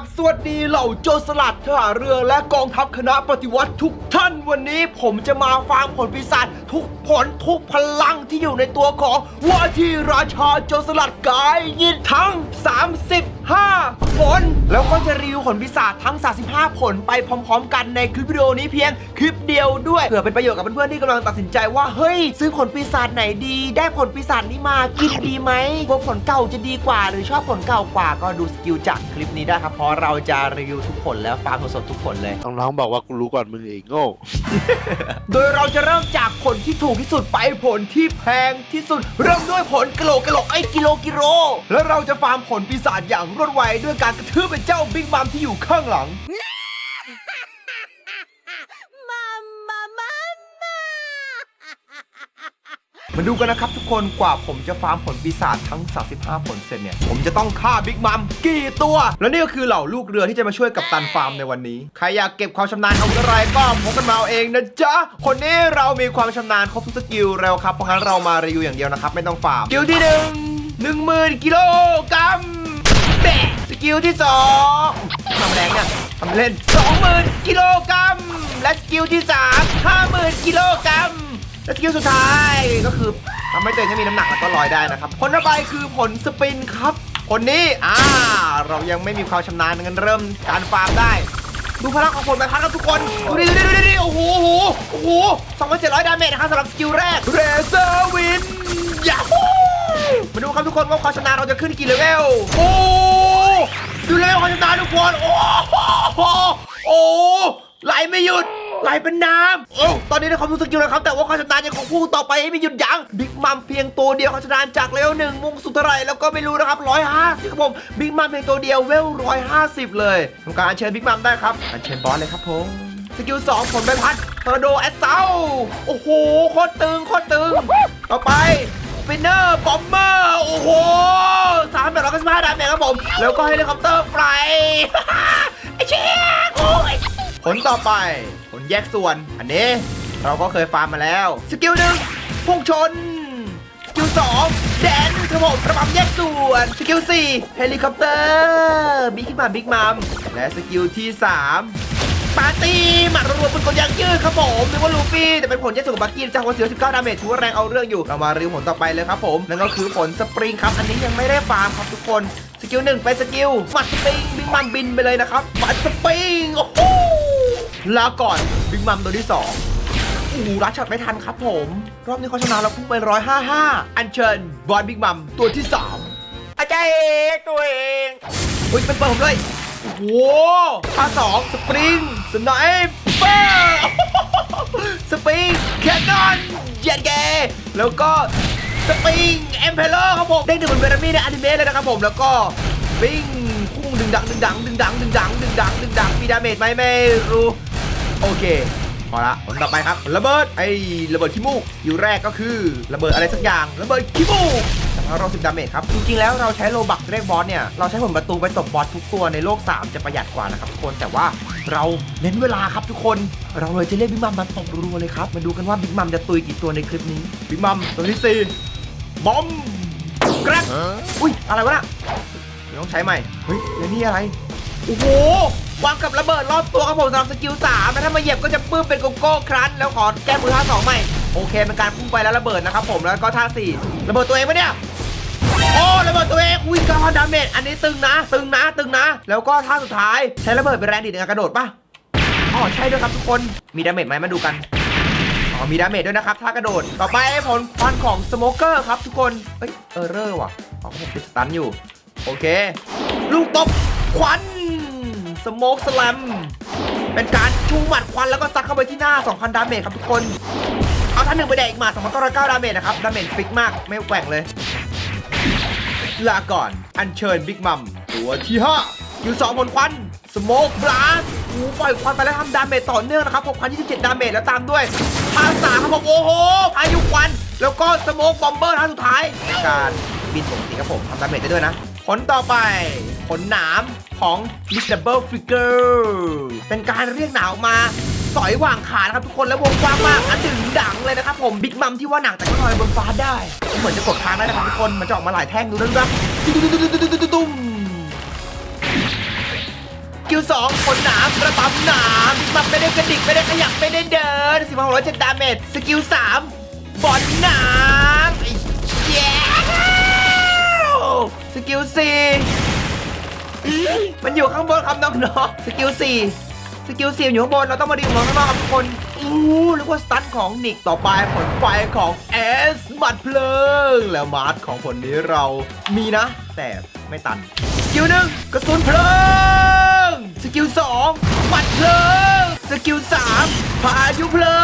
บสวัสดีเหล่าโจรสลัดทหารเรือและกองทัพคณะปฏิวัติทุกท่านวันนี้ผมจะมาฟาร์มผลปีศาจทุกผลทุกพลังที่อยู่ในตัวของว่าที่ราชาโจรสลัดกายยินทั้ง 35ผล แล้วก็จะรีวิวผลปีศาจทั้ง 35 ผลไปพร้อม ๆ กันในคลิปวิดีโอนี้เพียงคลิปเดียวด้วยเผื่อเป็นประโยชน์กับเพื่อนๆที่กำลังตัดสินใจว่าเฮ้ย ซื้อผลปีศาจไหนดี ได้ผลปีศาจนี้มากินดีไหมว่าผลเก่าจะดีกว่า หรือชอบผลเก่ากว่าก็ดูสกิลจากคลิปนี้ได้ครับเพราะเราจะรีวิวทุกผลแล้วฟาร์มสดๆทุกผลเลย น้องๆบอกว่ากูรู้ก่อนมึงเองโง่ โดยเราจะเริ่มจากผลที่ถูกที่สุดไปผลที่แพงที่สุด เริ่มด้วยผลกิโลกิโลไอ้ยกิโลกิโลแล้วเราจะฟาร์มผลปีศาจอย่างรวดไวด้วยการกระทืบเป็นเจ้าบิ๊กมัมที่อยู่ข้างหลังมาดูกันนะครับทุกคนกว่าผมจะฟาร์มผลปีศาจทั้ง 35 ผลเสร็จเนี่ย ผมจะต้องฆ่าบิ๊กมัมกี่ตัว และนี่ก็คือเหล่าลูกเรือที่จะมาช่วยกับตันฟาร์มในวันนี้ ใครอยากเก็บความชำนาญเอาอะไรก็พกกันมาเอาเองนะจ๊ะ คนนี้เรามีความชำนาญครบทุกสกิลแล้วครับ เพราะงั้นเรามารีวิวอย่างเดียวนะครับ ไม่ต้องฟาร์มสกิลที่หนึ่งหนึ่งหมื่นกิโลกรัม แบะสกิลที่สองทำแรงเนี่ยทำเล่นสองหมื่นกิโลกรัม และสกิลที่สามห้าหมื่นกิโลกรัม และสกิลสุดท้ายก็คือทำให้ตัวเองไม่มีน้ำหนักแล้วก็ลอยได้นะครับ ผลต่อไปคือผลสปินครับ คนนี้ อ่า เรายังไม่มีความชำนาญงั้นเริ่มการฟาร์มได้ดูพลังของผลใบพัดครับทุกคน ดูดิดูดิดูดิโอ้โห โอ้โหสองพันเจ็ดร้อยดาเมจนะครับสำหรับสกิลแรกเรเซอร์วินยาฮู มาดูครับทุกคนว่าความชนาเราจะขึ้นกี่เลเวล โอ้ ดูเลเวความชนาทุกคน โอ้โหโอ้ไหลไม่หยุดไหลเป็นน้ำโอ้ตอนนี้ได้ความรู้สึกอยู่แล้วครับ แต่ว่าความชนาญยังคงพุ่งต่อไปไม่หยุดยั้ง บิ๊กมัมเพียงตัวเดียวความชนาจากเลเวลหนึ่งมุ่งสุดเท่าไร่แล้วก็ไม่รู้นะครับร้อยห้าสิบครับผม บิ๊กมัมเพียงตัวเดียวเวลร้อยห้าสิบเลยทำการอัญเชิญบิ๊กมัมได้ครับ อัญเชิญบอสเลยครับผม สกิลสองผลใบพัดทอร์โดแอสเซาโอ้โห โคตรตึง โคตรตึง ต่อไป ปินเนอร์บอมเมอร์โอ้โหสามแบบร้อยเก้าสิบห้าดาเมจครับผม แล้วก็เฮลิคอปเตอร์ไฟไอ้เชี่ยโอ้ยผลต่อไปผลแยกส่วน อันนี้เราก็เคยฟาร์มมาแล้ว สกิลหนึ่งพุ่งชนสกิลสองแดนครับผมระบำแยกส่วน สกิลสี่เฮลิคอปเตอร์บิ๊กขึ้นมบิ๊กมัมและสกิลที่สาม ปาร์ตี้หมัดรวๆเป็นกลยางยืดครับผมนึกว่าลูฟี่แต่เป็นผลแยกส่วนของบักกี้จากหัวเสือ19ดาเมจถือว่าแรงเอาเรื่องอยู่เรามารีวิวผลต่อไปเลยครับผมนั่นก็คือผลสปริงครับอันนี้ยังไม่ได้ฟาร์มครับทุกคนสกิลหนึ่งเป็นสกิลหมัดสปริงบิ๊กมัมบินไปเลยนะครับหมัดสปริงโอ้โหลาก่อนบิ๊กมัมตัวที่สองโอ้โหรัดช็อตไม่ทันครับผม รอบนี้เขาชนะเราพุ่งไป155อันเชิญบอลบิ๊กมัมตัวที่3อาจารย์เอกตัวเองอุ้ยเป็นเปิดผมด้วยโอ้โหท่าสองสปริง สไนเปอร์สปริงแคนนอนเย็นเกแล้วก็สปริงเอ็มเพลเลอร์ครับผมได้หนึ่งเหมือนเวรมี่ในอนิเมะเลยนะครับผมแล้วก็ปิ้งพุ่งดึงดังดึงดังดึงดังดึงดังดึงดังดึงดังมีดาเมจไหมไม่รู้โอเค พอละผลต่อไปครับระเบิดไอ้ระเบิดขี้มูกอยู่แรกก็คือระเบิดอะไรสักอย่างระเบิดขี้มูกแต่เราสิบดาเมจครับ จริงๆ แล้วเราใช้โลบักเรียกบอสเนี่ย เราใช้ผลประตูไปตบบอสทุกตัวในโลก 3 จะประหยัดกว่านะครับทุกคน แต่ว่าเราเน้นเวลาครับทุกคน เราเลยจะเรียกบิ๊กมัมมาตบรัวๆเลยครับ มาดูกันว่าบิ๊กมัมจะตุยกี่ตัวในคลิปนี้บิ๊กมัมตัวที่สี่บอมแกรกอุ้ยอะไรวะน่ะเดี๋ยวต้องใช้ใหม่ เฮ้ยแล้วนี่อะไร โอ้โห วางกับระเบิดรอบตัวครับผมสำหรับสกิล3แล้วถ้ามาเหยียบก็จะปื้มเป็นโกโก้ครั้น แล้วขอแก้มือท่าสองใหม่ โอเคเป็นการพุ่งไปแล้วระเบิดนะครับผมแล้วก็ท่า4ระเบิดตัวเองปะเนี่ยโอ้ระเบิดตัวเองอุ้ยก้อนดาเมจอันนี้ตึงนะ ตึงนะตึงนะ แล้วก็ท่าสุดท้ายใช้ระเบิดเป็นแรงดีดในการกระโดดปะอ๋อใช่ด้วยครับทุกคนมีดาเมจไหมมาดูกันอ๋อมีดาเมจด้วยนะครับท่ากระโดดต่อไปผลควันของสโมเกอร์ครับทุกคนเอ้ยเออร์เรอร์ว่ะอ๋อผมติดสตันอยู่ โอเค ลูกตบควัน สโมกสแลมเป็นการชูหมัดควันแล้วก็ซัดเข้าไปที่หน้า 2,000 ดาเมจครับทุกคน เอาท่านหนึ่งไปแดกอีกหมา2,909ดาเมจนะครับ ดาเมจฟิกมาก ไม่แกว่งเลย ลาก่อน อัญเชิญบิ๊กมัม ตัวที่ 5 อยู่ 2 ผลควันสโมกบลัสโอ้ปล่อยควันไปแล้วทำดาเมจต่อเนื่องนะครับ 6,027 ดาเมจแล้วตามด้วยพาสามครับผมโอ้โหพายุควัน แล้วก็สโมกบอมเบอร์ท่าสุดท้าย การบินปกติครับผมทำดาเมจได้ด้วยนะ ผลต่อไป ผลหนามของ Miss Double Figure เป็นการเรียกหนาวมาสอยว่างขานะครับทุกคนแล้ววงกว้างมากอันดึงดังเลยนะครับผมบิ๊กมัมที่ว่าหนักแต่ก็ลอยบนฟ้าได้ เหมือนจะกดค้างได้นะครับทุกคนมันจะออกมาหลายแท่งดูด้วยนะครับตุ้มกิลสองผลหนามกระตำหนามบิ๊กมัมไม่ได้กระดิกไม่ได้ขยับไม่ได้เดินสิบห้าร้อยเจ็ดดาเมจสกิลสามบอลหนามไอ้แย้วสกิลสี่ มันอยู่ข้างบนครับน้องๆสกิลสี่สกิลสี่อยู่ข้างบนเราต้องมาดีของข้างนอกครับทุกคนอู้เรียกว่าสตันของนิกต่อไปผลไฟของเอสบัดเพลิง แล้วมาร์ทของผลนี้เรามีนะ แต่ไม่ตันสกิลหนึ่งกระสุนเพลิง สกิลสองหมัดเพลิง สกิลสามพายุเพลิ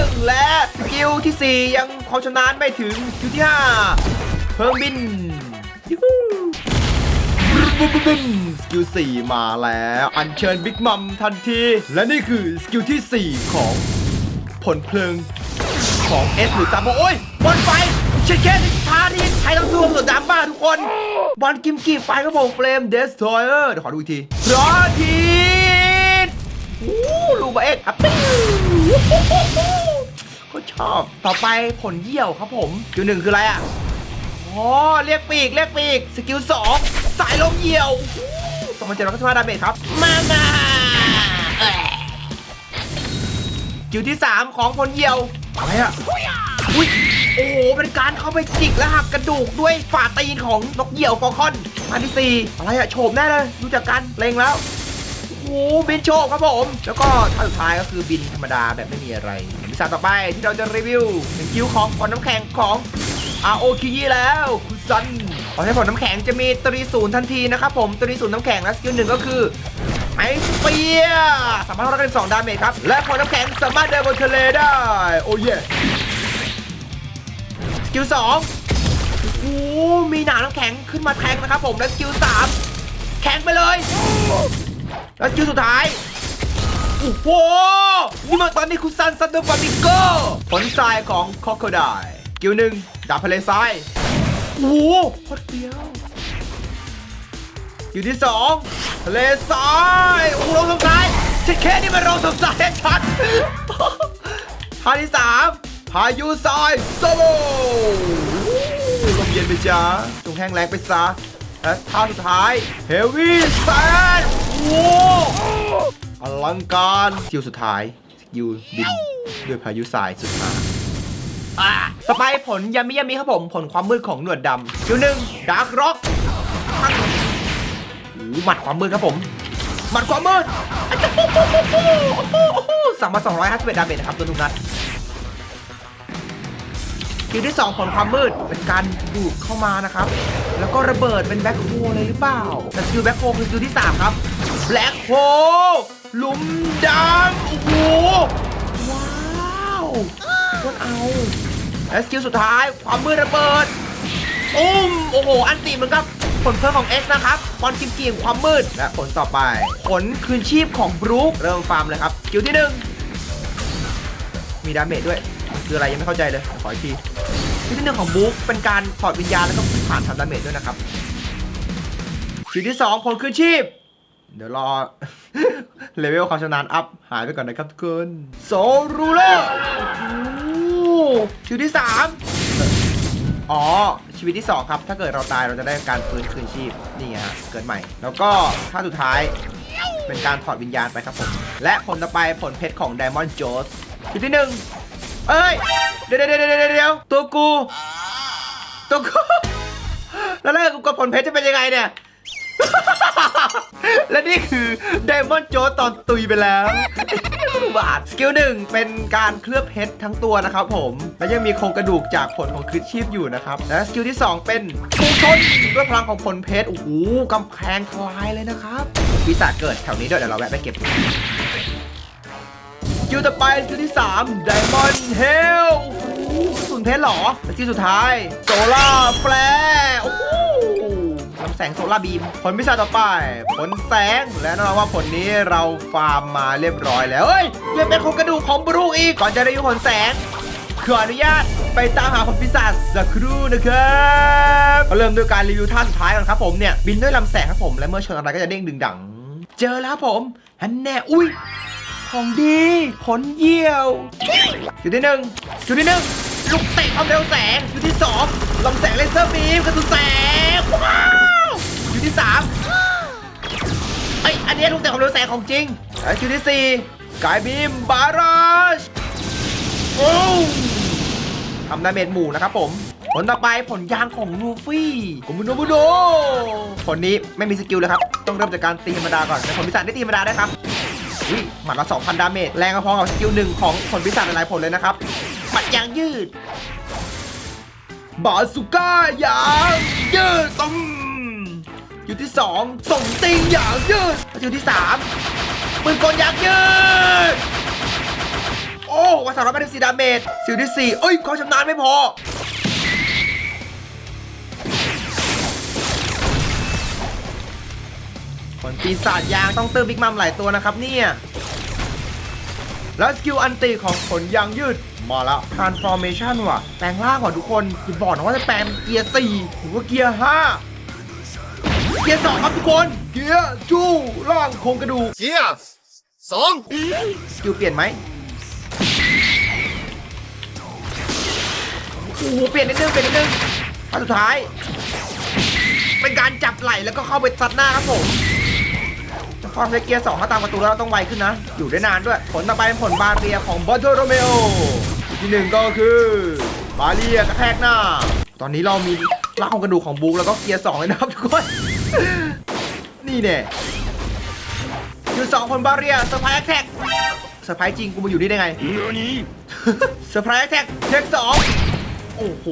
ง และสกิลที่สี่ยังความชำนาญไม่ถึงสกิลที่ห้าเพิ่มบินยูฮูบึ้มบึ้มบึ้ม สกิลสี่มาแล้ว อัญเชิญบิ๊กมัมทันที และนี่คือสกิลที่สี่ของผลเพลิงของเอสหรือซามโบโอ้ยบอลไฟเช็ดแค่ทาที่ใช้ทั้งตัวส่วนดำบ้าทุกคนบอลกิมกีไฟครับผมเฟรมเดสทอยเออร์เดี๋ยวขอดูอีกทีรอทีนวู้ลูบาเอ็กอัปิ้ก็ชอบ ต่อไปผลเยี่ยวครับผมสกิลหนึ่งคืออะไรอะอ๋อเรียกปีกเรียกปีก สกิลสองสายลมเหี่ยว สองพันเจ็ดร้อยเก้าสิบห้าดาเมจครับ มามาเอ้ยสกิลที่สามของผลเหี่ยวอะไรอะอุ้ยโอ้โห เป็นการเข้าไปจิกและหักกระดูกด้วยฝ่าตีนของนกเหยี่ยวฟอลคอนอันที่สี่อะไรอะโฉบแน่เลยดูจากกันเล็งแล้วโอ้โหบินโฉบครับผม แล้วก็ท่าสุดท้ายก็คือบินธรรมดาแบบไม่มีอะไรวิสาต่อไปที่เราจะรีวิวเป็นคิวของผลน้ำแข็งของอาโอคิยิแล้ว คุณซัน พอใช้ผลน้ำแข็งจะมีตรีศูนย์ทันทีนะครับผมตรีศูนย์น้ำแข็งและสกิลหนึ่งก็คือไอสเปียสามารถรับกันสองดาเมจครับและผลน้ำแข็งสามารถเดินบนทะเลได้ โอ้เย่สกิลสองโอ้มีหนามน้ำแข็งขึ้นมาแทงนะครับผมและสกิลสามแข็งไปเลย แล้วสกิลสุดท้ายโอ้โหนี่มันตอนนี้คุณซันซันเดอร์ฟามิโกผลทรายของคอโคไดกิลหนึ่งดาบทะเลทราย โอ้โหโคตรเดียวกิลที่สองทะเลทรายโอ้โหลงสงสายชิดแค่นี้มันลงสงสายชัดท่าที่สามพายุทรายโซโลลมเย็นไปจ้าจงแห้งแรงไปซะและท่าสุดท้ายเฮวี่แซนโอ้อลังการสกิลสุดท้ายสกิลบินด้วยพายุทรายสุดท้าย ต่อไปผลยามิยามิครับผมผลความมืดของหนวดดำสกิลหนึ่งดาร์กร็อกหมัดความมืดครับผมหมัดความมืดอะจ๊ะปุ๊บปุ๊บปุ๊บปุ๊บสั่งมา251ดาเมจนะครับตัวทุกนัดสกิลที่ 2 ผลความมืดเป็นการดูดเข้ามานะครับ แล้วก็ระเบิดเป็นแบ็คโฮเลยหรือเปล่า แต่สกิลแบ็คโฮคือสกิลที่ 3 ครับแบล็คโฮหลุมดำโอ้โหว้าว โคตรเอาและสกิลสุดท้ายความมืดระเบิดอุ้มโอ้โห อันติเหมือนกับผลเพิ่มของ X นะครับบอลกิมกีมความมืด และผลต่อไป ผลคืนชีพของบรูคเริ่มฟาร์มเลยครับสกิลที่หนึ่งมีดาเมจด้วย คืออะไรยังไม่เข้าใจเลย ขออีกทีสกิลที่หนึ่งของบรูคเป็นการถอดวิญญาณแล้วก็ผ่านทำดาเมจด้วยนะครับสกิลที่สองผลคืนชีพ เดี๋ยวรอเลเวลความชำนาญอัพหายไปก่อนนะครับทุกคนโซรูเลอร์ ชีวิตที่3อ๋อ ชีวิตที่2ครับ ถ้าเกิดเราตายเราจะได้การฟื้นคืนชีพ นี่ไงฮะ เกิดใหม่ แล้วก็ท่าสุดท้าย เป็นการถอดวิญญาณไปครับผม และผลต่อไปผลเพชรของ Diamond j o s ชีวิตที่1เอ้ยเดี๋ยวเดี๋ยวเดี๋ยวเดี๋ยวตัวกู ตัวกู แล้วถ้าเกิดกูกดผลเพชรจะเป็นยังไงเนี่ย และนี่คือไดมอนด์โจตอนตุยไปแล้ว บาทสกิลหนึ่งเป็นการเคลือบเพชรทั้งตัวนะครับผม และยังมีโครงกระดูกจากผลของคลิปชีพอยู่นะครับ และสกิลที่ 2 เป็นพุ่งชนด้วยพลังของผลเพชร โอ้โหกำแพงทลายเลยนะครับปีศาจเกิดแถวนี้ด้วยเดี๋ยวเราแวะไปเก็บสกิลต่อไปสกิลที่3 Diamond Hell โอ้โหกระสุนเพชรหรอสกิลสุดท้าย Solar Flare โอ้โห ลำแสงโซลาร์บีม ผลพิศาต่อไป ผลแสง และแน่นอนว่าผลนี้เราฟาร์มมาเรียบร้อยแล้วเฮ้ยยังเป็นโครงกระดูกของบรูอีก ก่อนจะได้ยูผลแสงขออนุญาตไปตามหาผลพิศาจสักครู่นะครับเริ่มด้วยการรีวิวท่าสุดท้ายกันครับผมเนี่ยบินด้วยลำแสงครับผมและเมื่อชนอะไรก็จะเด้งดึงดัง เจอแล้วครับผมฮันแน่อุ้ยของดีผลเยี่ยวจุดที่หนึ่งจุดที่หนึ่งลูกเตะความเร็วแสงจุดที่สองลำแสงเลเซอร์บีมกระสุนแสงว้า จุดที่สามเอ้ยอันนี้ลูกแต่ของเร็วแสงของจริงแล้วคิวที่สี่กายบีมบาราชโอ้ทำดาเมจหมู่นะครับผมผลต่อไปผลยางของลูฟี่กุมุโนบุโดผลนี้ไม่มีสกิลเลยครับ ต้องเริ่มจากการตีธรรมดาก่อนแต่ผลพิศาจได้ตีธรรมดาได้ครับอุ้ยหมัดละ2,000 ดาเมจแรงพอๆกับสกิลหนึ่งของผลพิศาจหลายๆผลเลยนะครับหมัดยางยืดบาสุก้าอย่างยืดตุ้ม อยู่ที่สองส่งติงอย่างยืดอยู่ที่สามปืนกลอยางยืด โอ้วันสามร้อยแปดสิบสี่ดาเมจสิวที่สี่เอ้ยความชำนาญไม่พอ ผลปีศาจยางต้องเติมบิ๊กมัมหลายตัวนะครับเนี่ยแล้วสกิลอันตีของผลยางยืดมาแล้ว transformation ว่ะ แปลงร่างว่ะทุกคนอย่าบอกนะว่าจะแปลงเกียร์4หรือว่าเกียร์5 เกียร์2ครับทุกคน เกียร์จู้ร่างโครงกระดูกเกียร์สองสกิลเปลี่ยนไหมโอ้โหเปลี่ยนนิดนึงเปลี่ยนนิดนึงอันสุดท้าย เป็นการจับไหล่แล้วก็เข้าไปซัดหน้าครับผมพอใช้เกียร์สองเข้าตามประตูแล้วเราต้องไวขึ้นนะ อยู่ได้นานด้วย ผลต่อไปเป็นผลบาเรียของบอ t โ o โรเมโอที่หนึ่งก็คือบาเรียกระแทกหน้า ตอนนี้เรามีร่างของกระดูกของบุ๊กแล้วก็เกียร์สองเลยนะครับทุกคน นี่เนี่ยอยู่สองคนบาเรียเซอร์ไพรส์แท็กเซอร์ไพรส์จริงกูมาอยู่นี่ได้ไงเซอร์ไพรส์แท็กเทคสองโอ้โห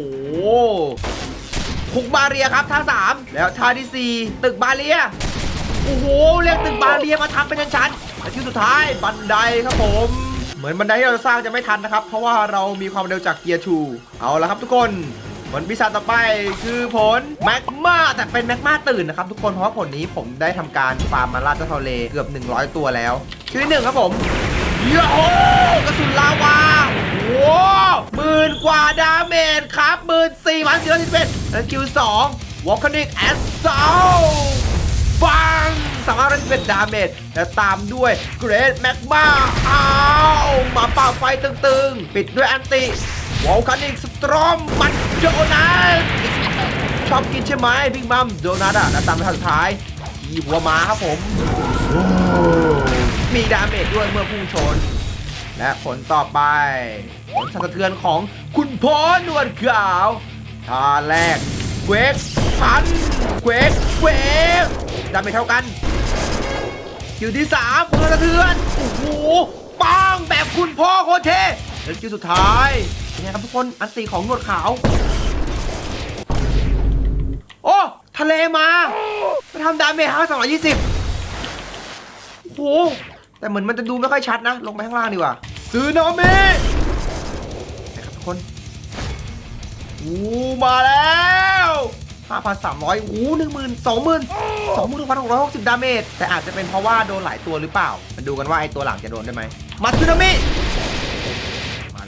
หุกบาเรียครับท่าสามแล้วท่าที่สี่ตึกบาเรียโอ้โหเรียกตึกบาเรียมาทำเป็นชั้นๆและที่สุดท้ายบันไดครับผมเหมือนบันไดที่เราสร้างจะไม่ทันนะครับ เพราะว่าเรามีความเร็วจากเกียร์ทูเอาละครับทุกคน ผลพิศาจต่อไปคือผลแมกมาแต่เป็นแมกมาตื่นนะครับทุกคนเพราะผลนี้ผมได้ทำการฟาร์มมาลาดเจ้าทะเลเกือบ 100 ตัวแล้ว ชื่อที่หนึ่งครับผมโย่กระสุนลาวาโอ้หมื่นกว่าดาเมจครับหมื่นสี่พันสี่ร้อยสิบเอ็ดและคิวสองวอลคานิกแอสซาปังสามารถรับเป็นดาเมจและตามด้วยเกรดแมกมาอ้าวมาป่าไฟตึงๆ ปิดด้วยแอนติ วอลคานิกสตรอมมันโดนัทชอบกินใช่ไหมบิ๊กมัมโดนัทอะและตามไปทางสุดท้ายทีหัวหมาครับผม มีดาเมจด้วยเมื่อพุ่งชน และผลต่อไป ผลสะเทือนของคุณพ่อหนวดขาวท่าแรกเควกพันเควกเควกดาเมจเท่ากันคิวที่สามผลสั่นสะเทือนโอ้โหปังแบบคุณพ่อโคเท่และคิวสุดท้าย เป็นไงครับทุกคน อันตีของหนวดขาว โอ้ ทะเลมาไปทำดาเมจห้าสองร้อยยี่สิบโอ้โหแต่เหมือนมันจะดูไม่ค่อยชัดนะ ลงไปข้างล่างดีกว่าซื้อนมินะครับทุกคนโอ้มาแล้ว5,300อู้หนึ่งหมื่นสองหมื่นสองหมื่นหกพันหกร้อยหกสิบดาเมจ แต่อาจจะเป็นเพราะว่าโดนหลายตัวหรือเปล่า มาดูกันว่าไอตัวหลังจะโดนได้ไหมมาซึนามิมา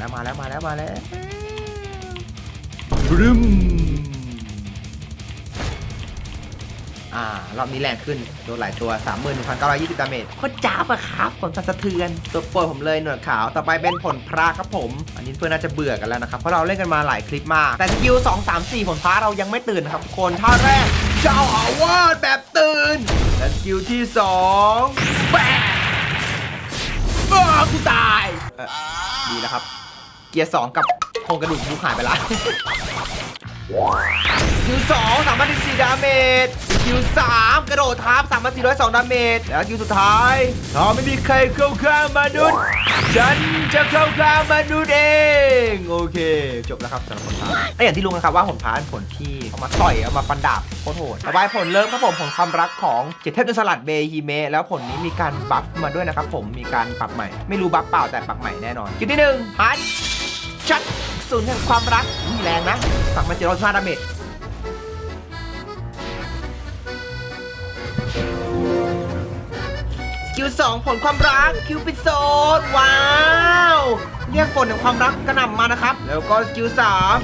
แล้วมาแล้วมาแล้วมาแล้วบรึมอ่ารอบนี้แรงขึ้นโดนหลายตัว 31,920 ดาเมจโคตรจ้าบอะครับผลสั่นสะเทือน ตัวโปรดผมเลยหนวดขาว ต่อไปเป็นผลพระครับผม อันนี้เพื่อนน่าจะเบื่อกันแล้วนะครับ เพราะเราเล่นกันมาหลายคลิปมาก แต่สกิล 2 3 4 ผลพระเรายังไม่ตื่นนะครับทุกคนท่าแรก เจ้าอาวาสแบบตื่น และสกิลที่2แบกอ้ากูตายเอ่อดีแล้วครับ เกียร์2กับโครงกระดูกบุกหายไปละคิวสองสามพันสี่ดาเมจคิวสามกระโดดทับสามพันสี่ร้อยสองดาเมจแล้วคิวสุดท้ายถ้าไม่มีใครเข้าข้างมนุษย์ฉันจะเข้าข้างมนุษย์เองโอเค จบแล้วครับสำหรับผลพาร์ทแต่อย่างที่รู้นะครับว่าผลพาร์ทเป็นผลที่เอามาต่อยเอามาฟันดาบโคตรโหดต่อไปผลเริ่มครับผมผลความรักของเจ็ดเทพจนสลัดเบฮีเมะแล้วผลนี้มีการบัฟมาด้วยนะครับผมมีการปรับใหม่ ไม่รู้บัฟเปล่าแต่ปรับใหม่แน่นอนคิวที่หนึ่งฮัน ชัดศูนย์แห่งความรักอุ๊ยแรงนะสั่งมาเจ็ดร้อยห้าดาเมจคิวสองผลความรักคิวปิดโซนว้าวเรียกผลแห่งความรักกระหน่ำมานะครับ แล้วก็สกิลสาม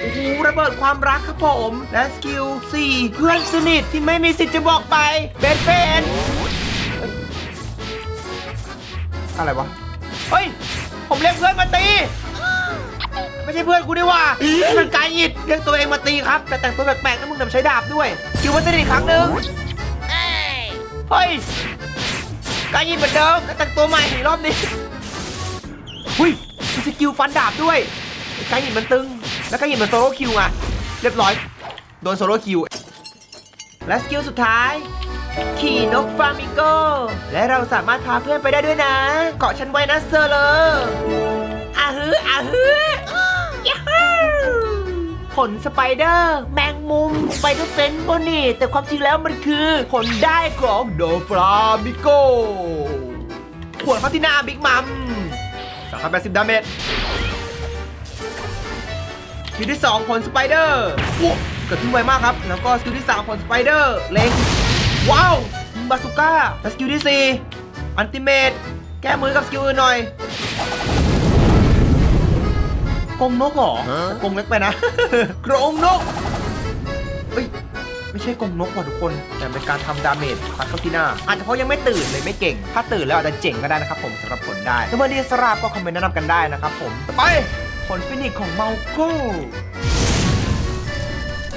โอ้โหระเบิดความรักครับผม และสกิลสี่เพื่อนสนิทที่ไม่มีสิทธิ์จะบอกไปเบนเฟนอะไรวะ เฮ้ย ผมเรียกเพื่อนมาตี ไม่ใช่เพื่อนกูดีว่านี่มันกายหยิดเรียกตัวเองมาตีครับ แต่แต่งตัวแปลกๆนะมึงนำใช้ดาบด้วยคิวมันสนิทอีกครั้งหนึ่งเฮ้ยการยิงเหมือนเดิมแต่แต่งตัวใหม่ในรอบนี้หุ้ยมีสกิลฟันดาบด้วยการยิงมันตึง แล้วการยิงมันโซโล่คิวอะเรียบร้อยโดนโซโล่คิวและสกิลสุดท้ายขี่นกฟลามิงโก และเราสามารถพาเพื่อนไปได้ด้วยนะ เกาะฉันไว้นะเซอร์เลยอาฮืออาฮือยาฮู ผลสไปเดอร์แมงมุมสไปเดอร์เซนต์บนี่ แต่ความจริงแล้วมันคือผลได้ของโดฟลามิโกขวดเข้าที่หน้าบิ๊กมัม380ดสิบดาเมจสกิลที่2ผลสไปเดอร์โอ้เกิดขึ้นไวมากครับ แล้วก็สกิลที่3ผลสไปเดอร์เล็งว้าวบาสุก้าและสกิลที่4อันติเมตแก้มือกับสกิลอื่นหน่อย รงนกเหรอกรงเล็กไปนะ กรงนกเฮ้ยไม่ใช่กรงนกว่ะทุกคน แต่เป็นการทำดาเมจพัดเข้าที่หน้า อาจจะเพราะยังไม่ตื่นเลยไม่เก่ง ถ้าตื่นแล้วอาจจะเจ๋งก็ได้นะครับผมสำหรับผลได้ถ้าเมื่อดีสราบก็คอมเมนต์แนะนำกันได้นะครับผมต่อไปผลฟินิกของเมาโก้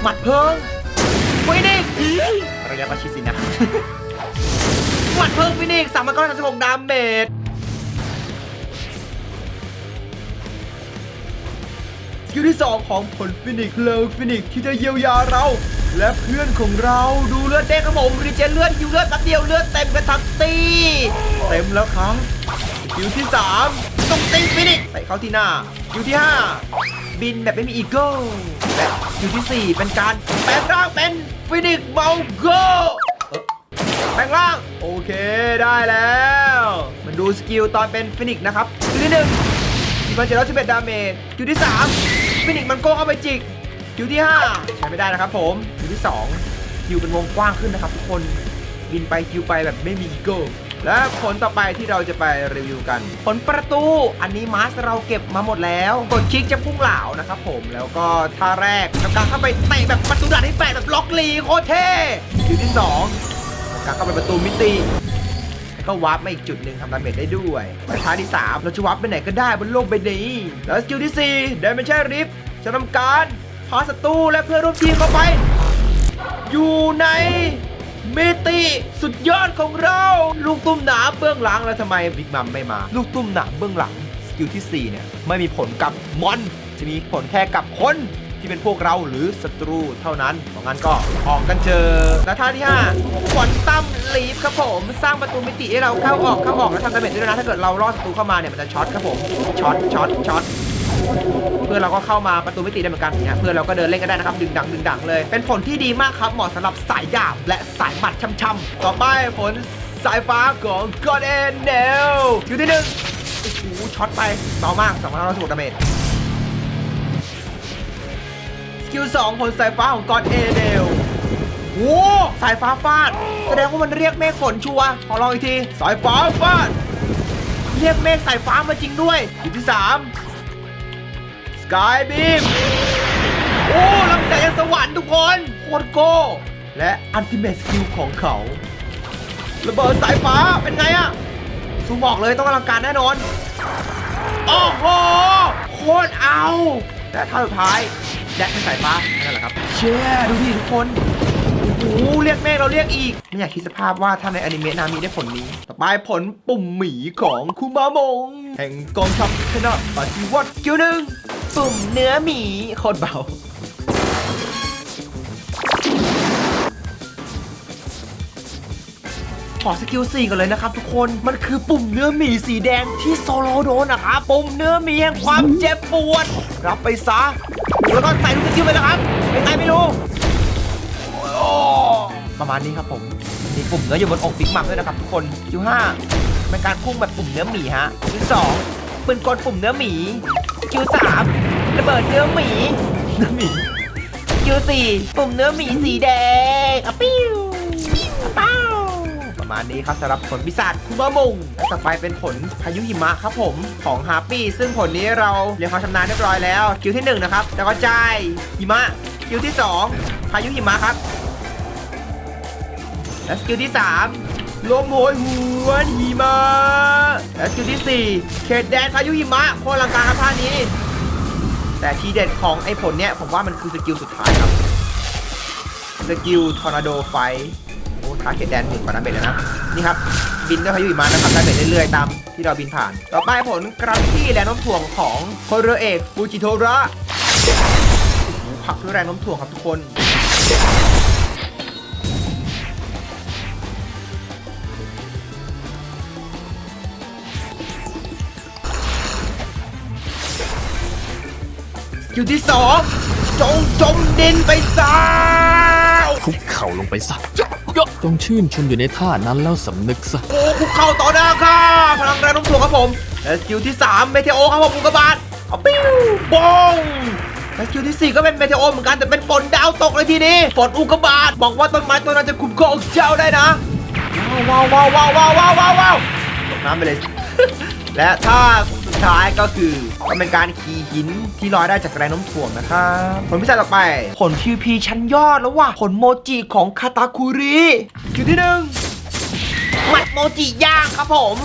หมัดเพิงฟินิกซ์ระยะประชิดสินะหวัดเพิ่งฟินิกซ์สามพันเก้าร้อยสามสิบหกดาเมจ สกิลที่ 2 ของผลฟินิกเลิฟินิกที่จะเยียวยาเรา และเพื่อนของเราดูเลือดเด้งครับผมรีเจนเลือดฮิวเลือดแป๊บเดียวเลือดเต็มกันทั้งตีเต็มแล้วครับสกิลที่ 3ต้องตีฟินิกใส่เข้าที่หน้าสกิลที่ 5 บินแบบไม่มีอีโก้และสกิลที่ 4 เป็นการแปลงร่างเป็นฟินิกเมาโกแปลงร่างโอเคได้แล้ว มันดูสกิลตอนเป็นฟินิกนะครับสกิลที่หนึ่งที่มันจ็ดร้อยสิบเอ็ดดาเมจสกิลที่สาม ฟินิกมันโก้เข้าไปจิกสกิลที่ห้าใช้ไม่ได้นะครับผมสกิลที่สองคิวเป็นวงกว้างขึ้นนะครับทุกคนบินไปคิวไปแบบไม่มีอีโก้และผลต่อไปที่เราจะไปรีวิวกัน ผลประตูอันนี้มาสเราเก็บมาหมดแล้ว กดคลิกจะพุ่งเหลานะครับผมแล้วก็ท่าแรกทำการเข้าไปเตะแบบประตูด่านที่แปดแบบล็อกลีโคเท่สกิลที่สองการเข้าไปประตูมิติ ก็วาร์ปมาอีกจุดหนึ่งทำดาเมจได้ด้วยและท้ายที่ 3 เราจะวาร์ปไปไหนก็ได้บนโลกใบนี้ แล้วสกิลที่4 d i m e n s i o n Rift จะทำการพาศัตรูและเพื่อนร่วมทีมเข้าไป อยู่ในมิติสุดยอดของเรา ลูกตุ้มหนามเบื้องหลังแล้วทำไมบิ๊กมัมไม่มา ลูกตุ้มหนามเบื้องหลังสกิลที่ 4 เนี่ยไม่มีผลกับมอน จะมีผลแค่กับคน ที่เป็นพวกเราหรือศัตรูเท่านั้นเพราะงั้นก็ออกกันเจอและท่าที่5ควอนตัมลีฟครับผม สร้างประตูมิติให้เราเข้าออกเข้าออกและทำดาเมจด้วยนะ ถ้าเกิดเราล่อศัตรูเข้ามาเนี่ยมันจะช็อตครับผมช็อตช็อตช็อตเพื่อนเราก็เข้ามาประตูมิติได้เหมือนกันเนี่ยเพื่อนเราก็เดินเล่นกันได้นะครับ ดึงดังดึงดังเลย เป็นผลที่ดีมากครับเหมาะสำหรับสายดาบและสายหมัดช่ำๆต่อไปผลสายฟ้าของ God and Nail อยู่ที่หนึ่งโอ้โหช็อตไปเบามาก2 5 6 6ดาเมจ สกิล2ผลสายฟ้าของ God and Nail โอ้สายฟ้าฟาด แสดงว่ามันเรียกเมฆฝนชัวร์ขอลองอีกที สายฟ้าฟาด เรียกเมฆสายฟ้ามาจริงด้วยอยู่ที่สามสกายบีมโอ้ลำแสงสวรรค์ทุกคนโคตรโก้และอันติเมทสกิลของเขาระเบิดสายฟ้าเป็นไงอะซูบอกเลยต้องอลังการแน่นอน โอ้โห โคตรเอา และท่าสุดท้าย แจ็คเป็นสายฟ้านั่นแหละครับ เชี่ยดูดิทุกคน โอ้โหเรียกเมฆเราเรียกอีก ไม่อยากคิดสภาพว่าถ้าในอนิเมะนามีได้ผลนี้ ต่อไปผลปุ่มหมีของคุมามง แห่งกองทัพชนะปฏิวัติคิวหนึ่งปุ่มเนื้อหมีโคตรเบา อสกิล4กันเลยนะครับทุกคนมันคือปุ่มเนื้อหมีสีแดงที่โซโลโดนนะครับปุ่มเนื้อหมีแห่งความเจ็บปวด รับไปซะแล้วก็ใส่ลูกสกิลไปนะครับเป็นไงไม่รู้ประมาณนี้ครับผมมีปุ่มเนื้ออยู่บนอกบิ๊กมัมด้วยนะครับทุกคนคิวห้าเป็นการพุ่งแบบปุ่มเนื้อหมีฮะคิวสองปืนกลปุ่มเนื้อหมีคิวสามระเบิดเนื้อหมีเนื้อหมีคิวสี่ปุ่มเนื้อหมีสีแดงอะปิ้วป้า ประมาณนี้ครับสำหรับผลปีศาจคุมะมงและต่อไปเป็นผลพายุหิมะครับผมของฮาปี้ซึ่งผลนี้เราเรียนความชำนาญเรียบร้อยแล้วคิวที่หนึ่งนะครับแล้วก็จ่ายหิมะคิวที่สองพายุหิมะครับ และสกิลที่ 3 ลมโหยหวนหิมะและสกิลที่ 4 เขตแดนพายุหิมะโคตรลังการครับท่านี้ แต่ทีเด็ดของไอ้ผลเนี้ยผมว่ามันคือสกิลสุดท้ายครับสกิลทอร์นาโดไฟ โอ้าเกตแดนหนึ่งกว่าดาเมจเลยนะนี่ครับบินด้วยพายุหิมะนะครับไดาเมจเรื่อยๆตามที่เราบินผ่าน ต่อไปผลกราฟิตี้และโน้มถ่วงของพลเรือเอกฟูจิโทระผักด้วยแรงโน้มถ่วงครับทุกคนคิวที่สองจงจมดินไปซะคุกเข่าลงไปซะ จงชื่นชมอยู่ในท่านั้นแล้วสำนึกซะโอ้คุกเข่าต่อหน้าค่ะ พลังแรงโน้มถ่วงครับผมและสกิลที่3เมเทโอครับผมอุกกาบาตเอาปิ้วบองและสกิลที่ 4 ก็เป็นเมเทโอเหมือนกันแต่เป็นฝนดาวตกเลยทีนี้ฝนอุกกาบาตบอกว่าต้นไม้ต้นนั้นจะคุ้มครองเจ้าได้นะว้าวว้าวว้าวว้าวว้าวว้าววาวตกน้ำไปเลย และท่า ท้ายก็คือก็เป็นการขี่หินที่ลอยได้จากแรงโน้มถ่วงนะครับผลพิเศษต่อไป ผล PVP ชั้นยอดแล้วว่ะผลโมจิของคาตาคุริคิวที่หนึ่งหมัดโมจิย่างครับผม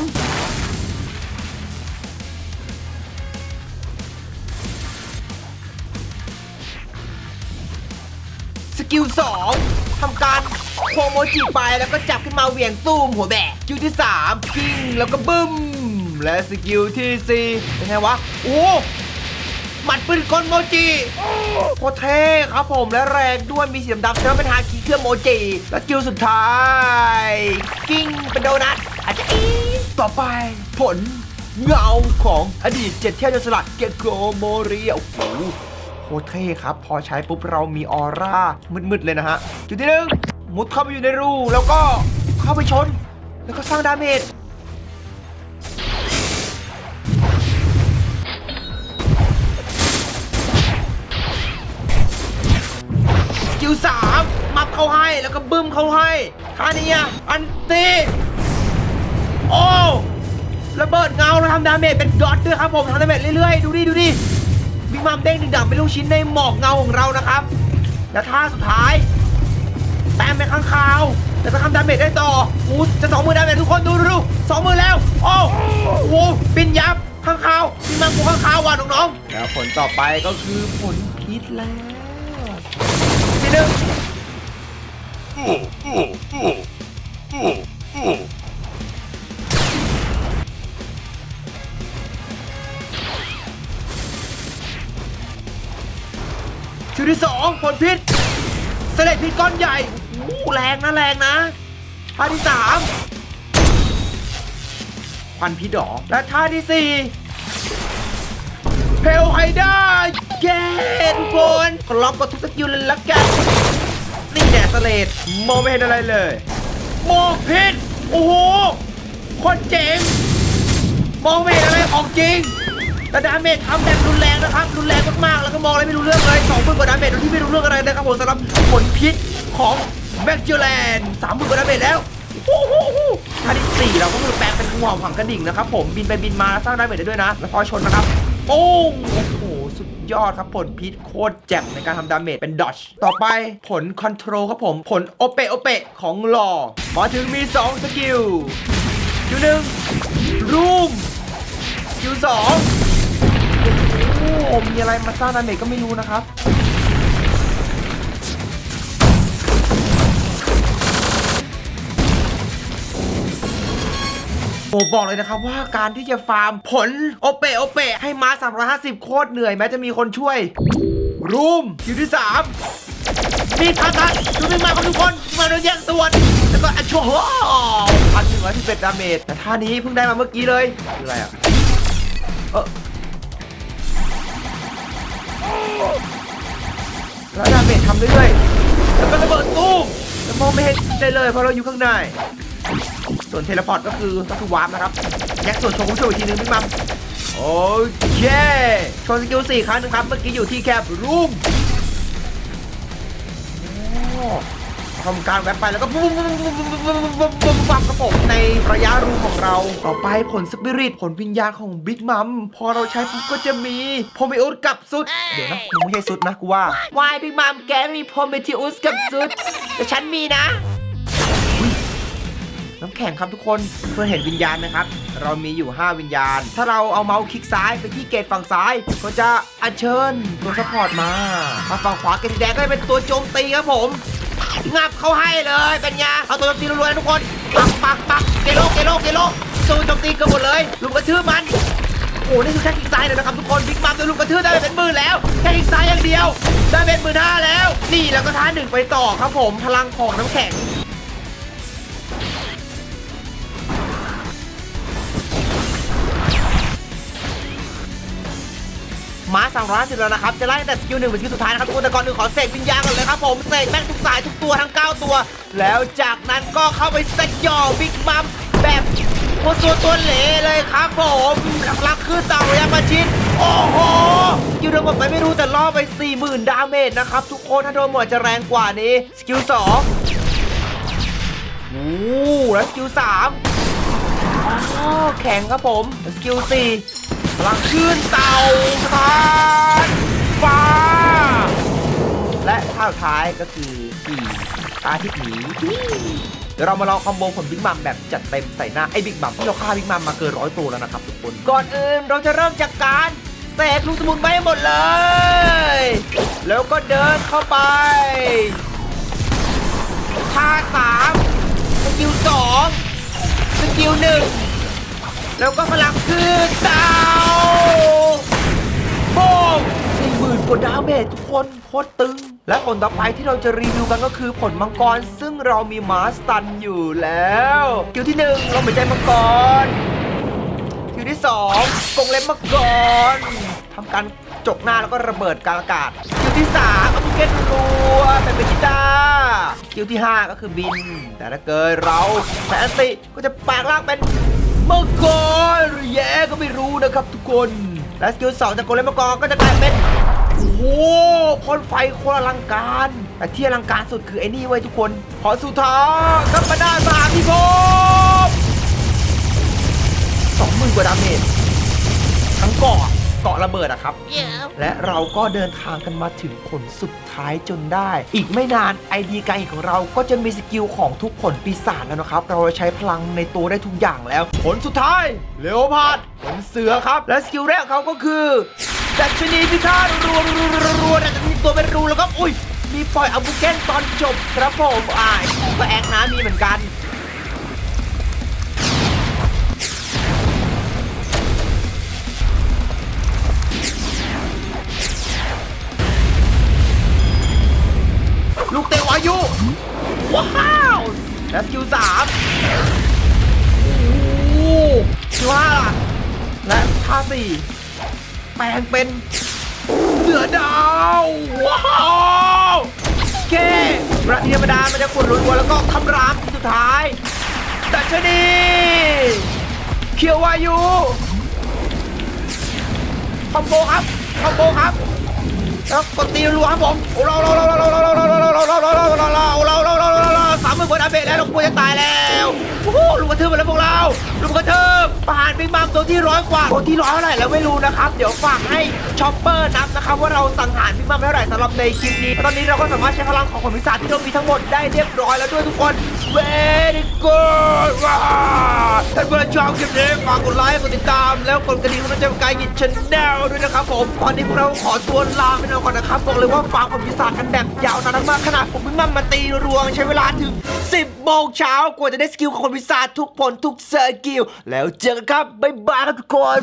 สกิล2ทำการโคโมจิไปแล้วก็จับขึ้นมาเหวี่ยงตู้มหัวแบกสกิลที่3กิ้งแล้วก็บึ้ม และสกิลที่ 4 เป็นไงวะ โอ้หมัดปืนกลโมจิโคเท่ครับผมและแรงด้วยมีสีดำๆแล้วเป็นฮาคิเครื่องโมจิและสกิลสุดท้าย กิ้งเป็นโดนัทอาจจะอีต่อไปผลเงาของอดีตเจ็ดเทพยศสลัดเกโกโมเรียโอ้โหโคเท่ครับ พอใช้ปุ๊บเรามีออร่ามืดๆเลยนะฮะจุดที่หนึ่งมุดเข้าไปอยู่ในรูแล้วก็เข้าไปชน แล้วก็สร้างดาเมจาให้แล้วก็บึ้มเข้าให้ท่านี้อะอันตีโอ้ระเบิดเงาแล้วทำดาเมจเป็นดอทด้วยครับผมทำดาเมจเรื่อยๆ ดูดิดูดิบิ๊กมัมเด้งดึงดับเป็นลูกชิ้นในหมอกเงาของเรานะครับ และท่าสุดท้ายแต้มไปข้างคาวแล้วก็ทำดาเมจได้ต่ออูจะสองมือดาเมจทุกคนดูดูดูสองมือแล้ว โอ้โหปินยับข้างคาวบิ๊กมัมกูข้างคาวว่ะน้องๆแล้วผลต่อไปก็คือผลพิษแล้วทีหนึ่ง คิวที่สองผลพิษเสลดพิษก้อนใหญ่โอ้โหแรงนะแรงนะท่าที่สามควันพิษหรอและท่าที่สี่เพลไฮด้าเย้ทุกคนขอล็อกกดทุกสกิลเลยละกัน สเลดมองไม่เห็นอะไรเลย มองพิษโอ้โหคนเจ๋งมองไม่เห็นอะไรของจริงแต่ดาเมจทำแบบรุนแรงนะครับ รุนแรงมากๆ แล้วก็มองอะไรไม่รู้เรื่องเลยสองหมื่นกว่าดาเมจโดยที่ไม่รู้เรื่องอะไรนะครับผมสำหรับผลพิษของแม็กจิแลนด์สามหมื่นกว่าดาเมจแล้วโอ้โหท่าที่สี่เราก็คือแปลงเป็นงูเห่าผังกระดิ่งนะครับผมบินไปบินมาสร้างดาเมจได้ด้วยนะ แล้วพอชนนะครับโอ้โห ยอดครับผลพิษโคตรแจ่มในการทำดาเมจเป็นดอชต่อไปผลคอนโทรลครับผมผลโอเปโอเปของหล่อมาถึงมีสองสกิลคิวหนึ่งรูมคิวสองโอ้โหมีอะไรมาสร้างดาเมจก็ไม่รู้นะครับ โอ้บอกเลยนะครับว่าการที่จะฟาร์มผลโอเปโอเปให้มา350 โคตรเหนื่อยแม้จะมีคนช่วย รูมคิวที่3มีทันทันดูนึงมาครับทุกคนมาโดนแย่งส่วนแล้วก็อันชัวพันหนึ่งร้อยที่เป็ดดาเมจแต่ท่านี้เพิ่งได้มาเมื่อกี้เลยคืออะไรอะเออแล้วดาเมจทำเรื่อยๆแล้วก็ระเบิดตู้มแล้วมองไม่เห็นได้เลยเพราะเราอยู่ข้างใน ส่วนเทเลพอร์ตก็คือก็คือวาร์ปนะครับแยกส่วนโชว์คุณผู้ชมอีกทีนึงพี่มัมโอเคโชว์สกิลสี่ครั้งหนึงครับ เมื่อกี้อยู่ที่แคบรูมทำการแวบไปแล้วก็ปุ๊บปุ๊บปุ๊บปุ๊บปุ๊บปุ๊บปุ๊บปั๊บครับผมในระยะรูของเรา ต่อไปผลสปิริตผลวิญญาณของบิ๊กมัมพอเราใช้ปุ๊บก็จะมีโพเมอุสกับซุด เดี๋ยวนะมึงไม่ใช่ซุดนะกูว่าวายบิ๊กมัมแกไม่มีโพเมทิอุสกับซุดแต่ฉันมีนะ น้ำแข็งครับทุกคนเพื่อเห็นวิญญาณนะครับ เรามีอยู่ 5 วิญญาณ ถ้าเราเอาเมาส์คลิกซ้ายไปที่เกตฝั่งซ้าย ก็จะอัญเชิญตัวซัพพอร์ตมามาฝั่งขวาเกตแดงก็จะเป็นตัวโจมตีครับผมงับเขาให้เลยเป็นไงเอาตัวโจมตีรัวๆทุกคนปักปักปักเกโลเกโลเกโลตัวโจมตีกันหมดเลยลุมกระทืบมันโอ้นี่คือแค่คลิกซ้ายเลยนะครับทุกคนบิ๊กมัมโดนลุมกระทืบได้เป็นหมื่นแล้วแค่คลิกซ้ายอย่างเดียว ได้เป็นหมื่นห้าแล้ว นี่แล้วก็ท้าหนึ่งไปต่อครับผมพลังของน้ำแข็ง มาสามร้อยสิบแล้วนะครับ จะไล่แต่สกิลหนึ่งเป็นสกิลสุดท้ายนะครับทุกคนแต่ก่อนหนึ่งขอเสกวิญญาณก่อนเลยครับผม เสกแม่งทุกสายทุกตัวทั้ง 9 ตัว แล้วจากนั้นก็เข้าไปสยอบิ๊กมัมแบบโคตรตัวตัวเหลเลยครับผมหลักๆคือเต่าระยะประชิดโอ้โหสกิลโดนหมดไปไม่รู้แต่ล่อไป 40,000 ดาเมจนะครับ ทุกคนถ้าโดนหมดจะแรงกว่านี้ สกิล2โอ้แล้วสกิล3อ๋อแข็งครับผม สกิล4 พลังขึ้นเต่าทานฟ้า และท่าสุดท้ายก็คือขี่ตาที่หนีเดี๋ยวเรามาลองคอมโบผลบิ๊กมัมแบบจัดเต็มใส่หน้าไอ้บิ๊กมัมที่เราฆ่าบิ๊กมัมมาเกินร้อยตัวแล้วนะครับทุกคน ก่อนอื่นเราจะเริ่มจากการเสกลูกสมุนไปให้หมดเลย แล้วก็เดินเข้าไปท่าสามสกิลสองสกิลหนึ่ง แล้วก็พลังคือดาวโบงสี่หมื่นกว่าดาเมจทุกคนโคตรตึง และผลต่อไปที่เราจะรีวิวกันก็คือผลมังกร ซึ่งเรามีมาสตันอยู่แล้วสกิลที่หนึ่งลมหายใจมังกรคิวที่สองกงเล็บมังกรทำการจกหน้าแล้วก็ระเบิดกลางอากาศคิวที่สามก็คือเกตรัวเป็นเบจิต้าคิวที่ห้าก็คือบิน แต่ถ้าเกิดเราแฟนติก็จะปลงร่างเป็น มังกรหรือแย่ก็ไม่รู้นะครับทุกคน และสกิลสองจากกเล็บมังกรก็จะกลายเป็นโอ้โหพ่นไฟคนอลังการ แต่ที่อลังการสุดคือไอ้นี่ไว้ทุกคนขอสุดท้ายกัปปนาสามพิภพสองหมื่นกว่าดาเมจทั้งเกาะ เกาะระเบิดอะครับ และเราก็เดินทางกันมาถึงผลสุดท้ายจนได้ อีกไม่นานไอดีการของเราก็จะมีสกิลของทุกผลปีศาจแล้วนะครับ เราจะใช้พลังในตัวได้ทุกอย่างแล้ว ผลสุดท้ายเลโอพาดผลเสือครับ และสกิลแรกของเขาก็คือดัชนีพิฆาตรัวรัวรัวรัวแต่จะมีตัวเป็นรูแล้วก็อุ้ยมีปล่อยอาบุเกนตอนจบครับผมอ่าก็แอกน้ำมีเหมือนกัน ว้าว และสกิลสามโอ้สิว่าละและท่าสี่แปลงเป็นเสือดาว ว้าวเคระเทีธรรมดามันจะขุดรัวๆแล้วก็ทำรามสุดท้ายดัชนีเคียววายูคอมโบครับคอมโบครับแล้วกดตีรัวครับผมโอ้เราเราเราเราเราเรา ทืบไปแล้วพวกเราลูกกระทืบประหารบิ๊กมัมตัวที่ร้อยกว่าตัวที่ร้อยเท่าไหร่แล้วไม่รู้นะครับ เดี๋ยวฝากให้ช็อปเปอร์นับนะครับว่าเราสังหารบิ๊กมัมเท่าไหร่สำหรับในคลิปนี้ ตอนนี้เราก็สามารถใช้พลังของผลวิสาที่เรามีทั้งหมดได้เรียบร้อยแล้วด้วยทุกคน very good ว้าวถ้าเพื่อนชอบคลิปนี้ฝากกดไลค์กดติดตาม แล้วกดกระดิ่งเพื่อจะกายยินชแนลด้วยนะครับผม ตอนนี้พวกเราขอตัวลาไปนอนก่อนนะครับ บอกเลยว่าฝากผลวิสากันแบบยาวนานมากขนาดผมเพิ่งมาตีรวงใช้เวลาถึง 10โมงเช้ากว่าจะได้สกิลของผลวิสาทุกผลทุกสกิลแล้วเจอกันครับบ๊ายบายครับทุกคน